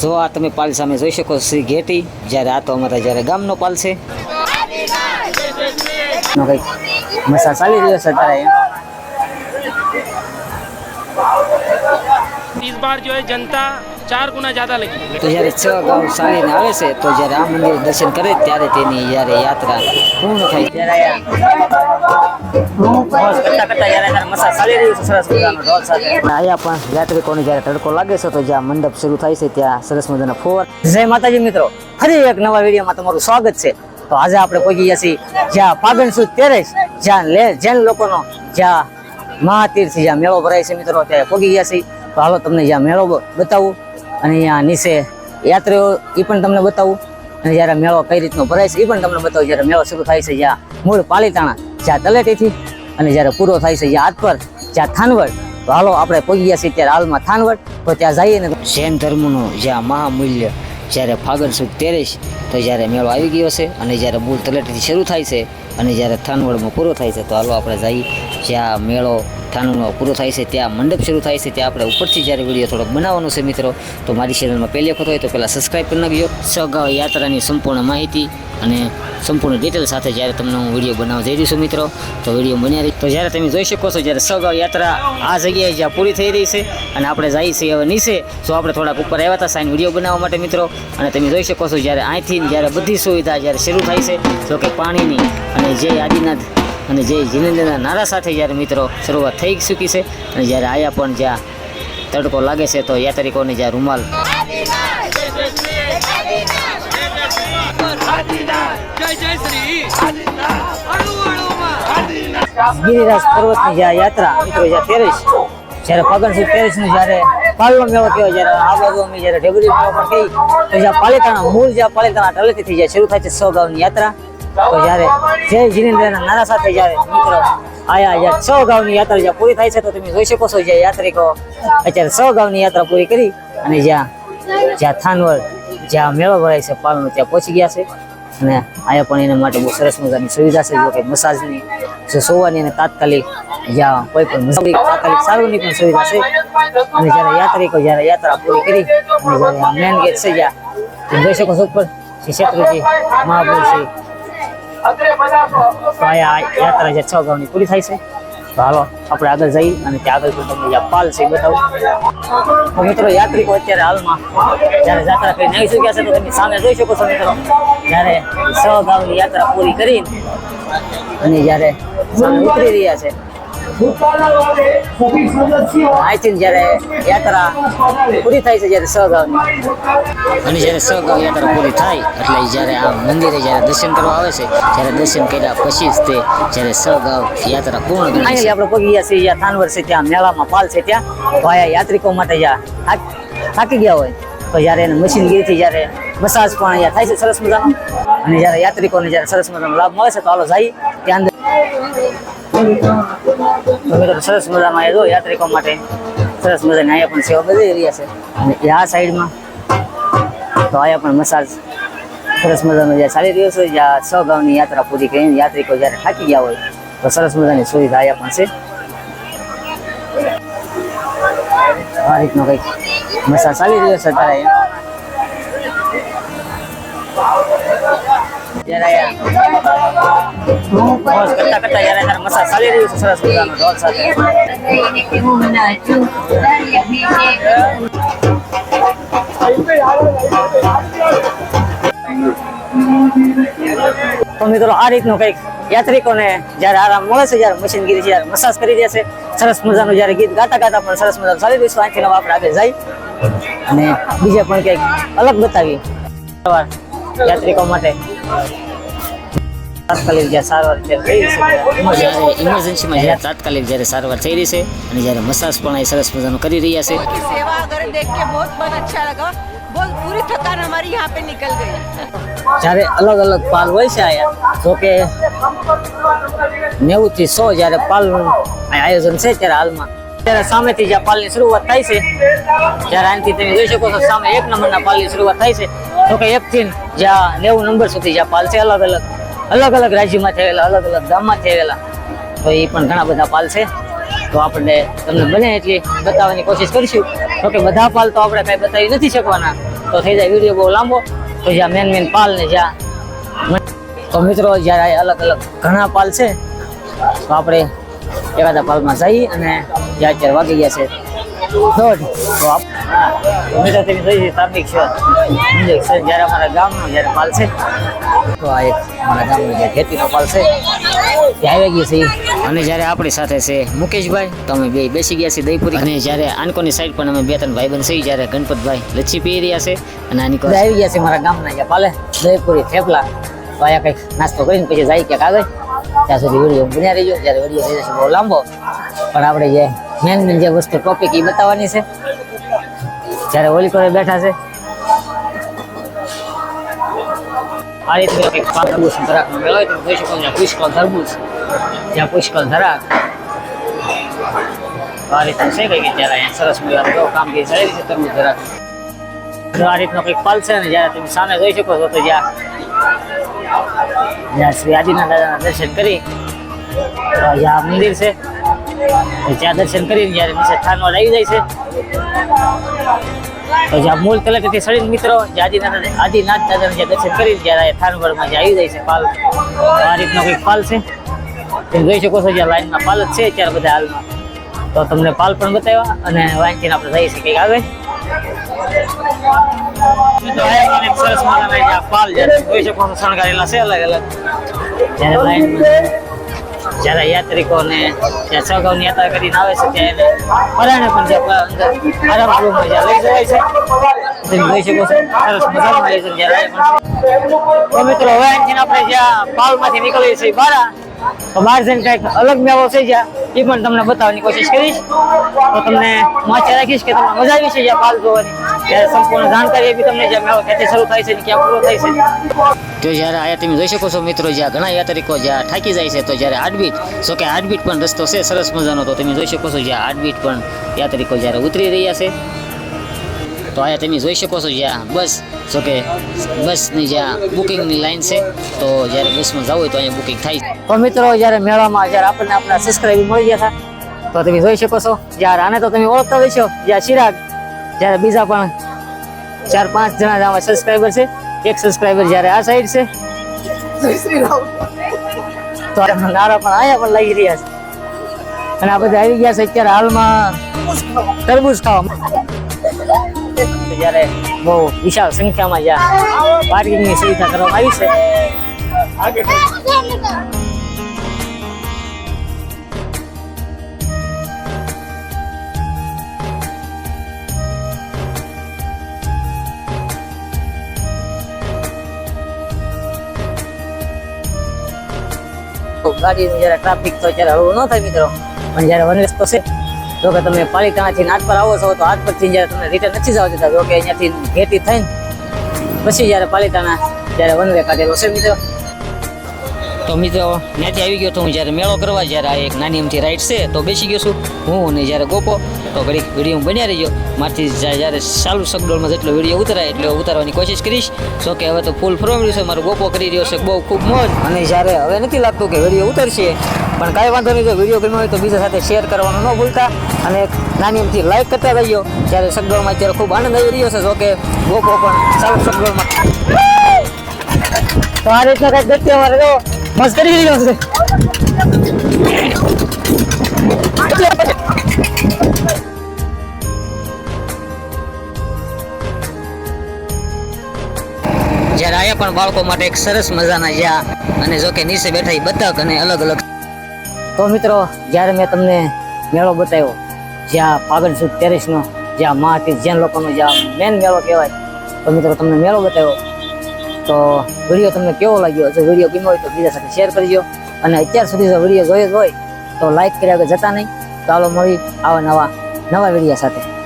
જો આ તમે પાલ સામે જોઈ શકો છો શ્રી ઘેટી જ્યારે આ તો અમારા જ્યારે ગામનો પાલ છે નો કંઈક મસા ચાલી રહ્યો છે અત્યારે અહીંયા. इस बार जो है जनता جن لوگ میرے کو અને અહીંયા નીચે યાત્રીઓ એ પણ તમને બતાવું. અને જ્યારે મેળો કઈ રીતનો ભરાય છે એ પણ તમને બતાવું. જ્યારે મેળો શરૂ થાય છે જ્યાં મૂળ પાલીતાણા, જ્યાં તલેટીથી અને જ્યારે પૂરો થાય છે જ્યાં હાથ પર, જ્યાં થાનવડ, તો હાલો આપણે પહોંચી ગયા છીએ ત્યારે હાલમાં થાનવડ, તો ત્યાં જઈએ ને જૈન ધર્મનું જ્યાં મહામૂલ્ય જ્યારે ફાગણ સુદ તેરેશ તો જ્યારે મેળો આવી ગયો છે અને જ્યારે મૂળ તલેટીથી શરૂ થાય છે અને જ્યારે થાનવડમાં પૂરો થાય છે, તો હાલો આપણે જઈએ જ્યાં મેળો થાનવડમાં પૂરો થાય છે, ત્યાં મંડપ શરૂ થાય છે, ત્યાં આપણે ઉપરથી જ્યારે વીડિયો થોડોક બનાવવાનો છે મિત્રો, તો મારી ચેનલમાં પહેલી વખત હોય તો પહેલાં સબસ્ક્રાઈબ કરી નાખજો. સગાઉ યાત્રાની સંપૂર્ણ માહિતી અને સંપૂર્ણ ડિટેલ સાથે જ્યારે તમને હું વીડિયો બનાવવા જઈ રહ્યું છું મિત્રો, તો વીડિયો બન્યા રહી. તો જ્યારે તમે જોઈ શકો છો, જ્યારે સગાઉ યાત્રા આ જગ્યાએ જ્યાં પૂરી થઈ રહી છે અને આપણે જઈએ છીએ હવે નીચે, તો આપણે થોડાક ઉપર આવ્યા હતા સાઈન વીડિયો બનાવવા માટે મિત્રો. અને તમે જોઈ શકો છો, જ્યારે અહીંથી જ્યારે બધી સુવિધા જ્યારે શરૂ થાય છે, તો કે પાણીની અને જે આદિનાથ અને જે જીનેન્દ્રના નારા સાથે જ્યારે મિત્રો શરૂઆત થઈ ચૂકી છે અને જ્યારે આયા પણ જ્યાં તડકો લાગે છે તો યાત્રિકોને જ્યાં રૂમાલ ગિરિરાજ પર્વતની જ્યાં યાત્રા મિત્રો જ્યાં તેરસ જ્યારે ફગનસિંહ તેરસની જ્યારે પાલનો મેળો થયો જ્યારે આ બાજુ અમે જ્યારે ઢેબરી મેળો પણ કહી તો જ્યાં પાલિતાણા મૂળ જ્યાં પાલિતાણા ટલેથી થઈ જાય, શરૂ થાય છે સો ગામની યાત્રા. તો જ્યારે જય જીનેન્દ્રના નારા સાથે જ્યારે મિત્રો આયા જ્યાં છ ગામની યાત્રા જ્યાં પૂરી થાય છે તો તમે જોઈ શકો છો જ્યાં યાત્રિકો અત્યારે છ ગામની યાત્રા પૂરી કરી અને જ્યાં જ્યાં થાનવર જ્યાં મેળો ભરાય છે પાલનો ત્યાં પહોંચી ગયા છે. અને અહીંયા પણ એના માટે બહુ સરસ મજાની સુવિધા છે જો કે મસાજની જે સોવાની અને તાત્કાલિક જ્યાં કોઈ પણ મસાજની તાત્કાલિક સારવારની પણ સુવિધા છે. અને જ્યારે યાત્રિકો જ્યારે યાત્રા પૂરી કરી અને જ્યારે મેન ગેટ છે જ્યાં જોઈ શકો છો ઉપર શ્રી શેત્રુજી મહાપુર શ્રી તો અહીંયા યાત્રા જે છ ગામની પૂરી થાય છે. તો હાલો, આપણે આગળ જઈ અને ત્યાં આગળ તમને જ્યાં પાલ છે બતાવું. તો મિત્રો, યાત્રિકો અત્યારે હાલમાં જ્યારે યાત્રા કરીને આવી ચૂક્યા છે, તો તમે સામે જોઈ શકો છો મિત્રો, જ્યારે છ ગામની યાત્રા પૂરી કરી અને જ્યારે સામે ઉતરી રહ્યા છે અહીંથી જ્યારે યાત્રા પૂરી થાય છે જ્યારે છ અને જ્યારે સહગાવ યાત્રા પૂરી થાય એટલે જ્યારે આ મંદિરે જ્યારે દર્શન કરવા આવે છે ત્યારે દર્શન કર્યા પછી જ તે જ્યારે સહગાવ યાત્રા પૂર્ણ ગણાય છે. આપણે પગી ગયા છીએ જ્યાં થાનવર છે ત્યાં મેળામાં પાલ છે ત્યાં. તો આયા યાત્રિકો માટે જ્યાં થાકી ગયા હોય. તો જ્યારે એને મશીનગીરીથી જ્યારે મસાજ પણ અહીંયા થાય છે સરસ મજાનો. અને જ્યારે યાત્રિકોને જ્યારે સરસ મજાનો લાભ મળે છે તો હાલો જાય ત્યાં અંદર સરસ મજામાં એ જો યાત્રિકો માટે. સરસ મજાની અહીંયા પણ સેવા બધી રહ્યા છે અને એ આ સાઈડમાં તો અહીંયા પણ મસાજ સરસ મજાનો જ્યાં ચાલી રહ્યો છે, જ્યાં છ ગામની યાત્રા પૂરી કરીને યાત્રિકો જ્યારે થાકી ગયા હોય, તો સરસ મજાની સુવિધા અહીંયા પણ છે. આ રીતનો કંઈક મસાજ ચાલી રહ્યો છે અત્યારે અહીંયા. કરતા છે મિત્રો, આ રીતનું કંઈક યાત્રિકોને જ્યારે આરામ મળે છે, જ્યારે મશીનગીરી જ્યારે મસાજ કરી દે છે, સરસ મજાનું જ્યારે ગીત ગાતા ગાતા પણ સરસ મજાનું ચાલી રહ્યું છે. અહીંથી આપણે આગળ જઈ અને બીજે પણ કંઈક અલગ બતાવી સવાર યાત્રિકો માટે. તાત્કાલિક જ્યાં સારવાર ઇમરજન્સીમાં જ્યારે તાત્કાલિક જ્યારે સારવાર થઈ રહી છે અને જ્યારે મસાજ પણ એ સરસ મજાનું કરી રહ્યા છે. સેવા અગર દેખ કે બહુત બહુત અચ્છા લગા બહુત પૂરી થકાન હમારી યહાં પે નિકલ ગઈ. જ્યારે અલગ અલગ પાલ હોય છે આયા જો કે નેવું થી સો જ્યારે પાલ આયોજન છે ત્યારે હાલમાં. ત્યારે સામેથી જ્યાં પાલની શરૂઆત થાય છે જ્યારે આનાથી તમે જોઈ શકો છો સામે એક નંબરના પાલની શરૂઆત થાય છે. તો કે એકથી જ્યાં નેવું નંબર સુધી જ્યાં પાલ છે અલગ અલગ અલગ અલગ રાજ્યમાં થયેલા, અલગ અલગ ગામમાં થયેલા, તો એ પણ ઘણા બધા પાલ છે તો આપણે તમને બને એટલી બતાવવાની કોશિશ કરીશું. તો કે બધા પાલ તો આપણે કાંઈ બતાવી નથી શકવાના. તો થઈ જાય વીડિયો બહુ લાંબો. તો જ્યાં મેન મેન પાલ ને જ્યાં તો મિત્રો જ્યારે અલગ અલગ ઘણા પાલ છે, તો આપણે એકાદા પાલમાં જઈ અને જ્યાં અત્યારે વાગી ગયા છે. દોઢ તો આપ- તો મિત્રો છે. છે જ્યારે અમારા ગામનો, જ્યારે પાલ છે તો આ એક અમારા ગામનો ખેતીનો પાલ છે ત્યાં આવી ગયા છે. અને જ્યારે આપણી સાથે છે મુકેશભાઈ, તો અમે બે બેસી ગયા છીએ દહીપુરી. અને જ્યારે આનકોની સાઈડ પણ અમે બે ત્રણ ભાઈ બન છીએ, જ્યારે ગણપતભાઈ લચ્છી પી રહ્યા છે અને આની આવી ગયા છે મારા ગામના જે પાલે, દહીપુરી થેપલા. તો અહીંયા કંઈક નાસ્તો કરીને પછી જાય ક્યાંક આગળ ત્યાં સુધી વીડિયો બન્યા રહીજો. જ્યારે વીડિયો થઈ જશે બહુ લાંબો. પણ આપણે જે મેન મેન જે વસ્તુ ટોપિક એ બતાવવાની છે. જ્યારે ઓલી કોને બેઠા છે, આ રીતે કંઈક તમે જોઈ શકો છો જ્યાં જ્યાં શ્રી આદિનાથ દાદાના દર્શન કરી જ્યાં મંદિર છે ત્યાં દર્શન કરીને જ્યારે નીચે થાનવાડ આવી જાય છે. તો જ્યાં મૂળ તળેટીથી સળીને મિત્રો જે આદિનાથ આદિનાથ દાદાના જે દર્શન કરીને જ્યારે થાનવાડમાં જે આવી જાય છે પાલ આ રીતનો કંઈક પાલ છે? તમે જોઈ શકો છો જ્યાં લાઈનમાં પાલ જ છે ત્યારે બધા હાલમાં. તો તમને પાલ પણ બતાવ્યા અને વાંચીને આપણે જઈ શકીએ આવે. સરસ મજાના પાલ જ્યારે જોઈ શકો છો, શણગારેલા છે અલગ અલગ જ્યારે લાઈનમાં જ્યારે યાત્રિકોને જ્યાં સગાઉની યાત્રા કરીને આવે છે ત્યાં એને પરાણે પણ જે આરામ ગૃહમાં જ્યાં લઈ જવાય છે. મિત્રો આપણે જ્યાં પાલમાંથી નીકળીએ છીએ બહાર તો બહાર જઈને અલગ મેળો છે જ્યાં. એ પણ તમને બતાવવાની કોશિશ કરીશ. તો તમને માથે રાખીશ કે તમને મજા આવી છે જ્યાં પાલ જોવાની. ત્યારે સંપૂર્ણ જાણકારી એવી તમને મેળો ક્યાંથી શરૂ થાય છે ક્યાં પૂરો થાય છે. તો જ્યારે આયા તમે જોઈ શકો છો મિત્રો, જ્યાં ઘણા યાત્રિકો જ્યાં થાકી જાય છે, તો જ્યારે હાર્ટબીટ, જો કે હાર્ટબીટ પણ રસ્તો છે, સરસ મજાનો. તો તમે જોઈ શકો છો જ્યાં હાર્ટબીટ પણ યાત્રિકો જ્યારે ઉતરી રહ્યા છે, તો આયા તમે જોઈ શકો છો જ્યાં બસ, જો કે બસની જ્યાં બુકિંગની લાઈન છે, તો જ્યારે બસમાં જવું હોય તો અહીંયા બુકિંગ થાય. તો મિત્રો, જ્યારે મેળામાં જ્યારે આપણને આપણા સબસ્ક્રાઈબ મળી ગયા હતા, તો તમે જોઈ શકો છો, જ્યારે આને તો તમે ઓળખતા હોય છો જ્યાં ચિરાગ, જ્યારે બીજા પણ ચાર પાંચ જણા જ સબસ્ક્રાઈબર છે એક સબસ્ક્રાઈબર જ્યારે આ સાઈડ છે, તો એમના નારા પણ આયા પણ લાગી રહ્યા છે. અને આ બધા આવી ગયા છે અત્યારે હાલમાં તરબૂચ ખાવા જ્યારે બહુ વિશાળ સંખ્યામાં જ્યાં પાર્કિંગની સુવિધા કરવામાં આવી છે. તો ગાડીનું જ્યારે ટ્રાફિક તો ત્યારે હળવું ન થાય મિત્રો. પણ જ્યારે વન રસ્તો છે, જો કે તમે પાલિતાણાથી નાટ પર આવો છો, તો આજ પરથી જ્યારે તમને રિટર્ન નથી જવા દેતા, જો કે અહીંયાથી ઘેટી થઈને પછી જ્યારે પાલિતાણા, જ્યારે વન વે કાઢેલો છે મિત્રો. તો મિત્રો ત્યાંથી આવી ગયો તો હું જ્યારે મેળો કરવા જ્યારે આ એક નાની અમથી રાઈડ છે તો બેસી ગયો છું. હું અને જ્યારે ગોપો તો ઘડીક વીડિયો બન્યા રહીજો. મારથી જ્યારે ચાલુ સગડોળમાં જેટલો વીડિયો ઉતરાય એટલો ઉતારવાની કોશિશ કરીશ. જો કે હવે તો ફૂલ ફ્રોમ છે. મારો ગોપો કરી રહ્યો છે બહુ ખૂબ મોજ. અને જ્યારે હવે નથી લાગતું કે વીડિયો ઉતરશે, પણ કાંઈ વાંધો નહીં, જો વીડિયો ગમ્યો હોય તો બીજા સાથે શેર કરવાનું ન ભૂલતા. અને નાની અમથી લાઈક કરતા રહીજો જ્યારે સગડોળમાં અત્યારે ખૂબ આનંદ આવી રહ્યો છે. જો કે ગોપો પણ ચાલુ સગડોળમાં. તો આ રીતના કંઈક ગતિ અમારે મસ્ત કરી રહ્યો છે જ્યારે આયા પણ બાળકો માટે એક સરસ મજાના જ્યાં અને જો કે નીચે બેઠા એ બતક અને અલગ અલગ તો મિત્રો, જ્યારે મેં તમને મેળો બતાવ્યો, જ્યાં ફાગણ સુદ તેરીસનો જ્યાં મહાતીર્થ જૈન લોકોનો જ્યાં મેન મેળો કહેવાય, તો મિત્રો તમને મેળો બતાવ્યો. તો વીડિયો તમને કેવો લાગ્યો? જો વીડિયો ગમ્યો હોય તો બીજા સાથે શેર કરજો. અને અત્યાર સુધી જો વીડિયો જોયો જ હોય, તો લાઈક કર્યા વગર જતા નહીં. ચાલો મળી આવા નવા નવા વિડીયા સાથે.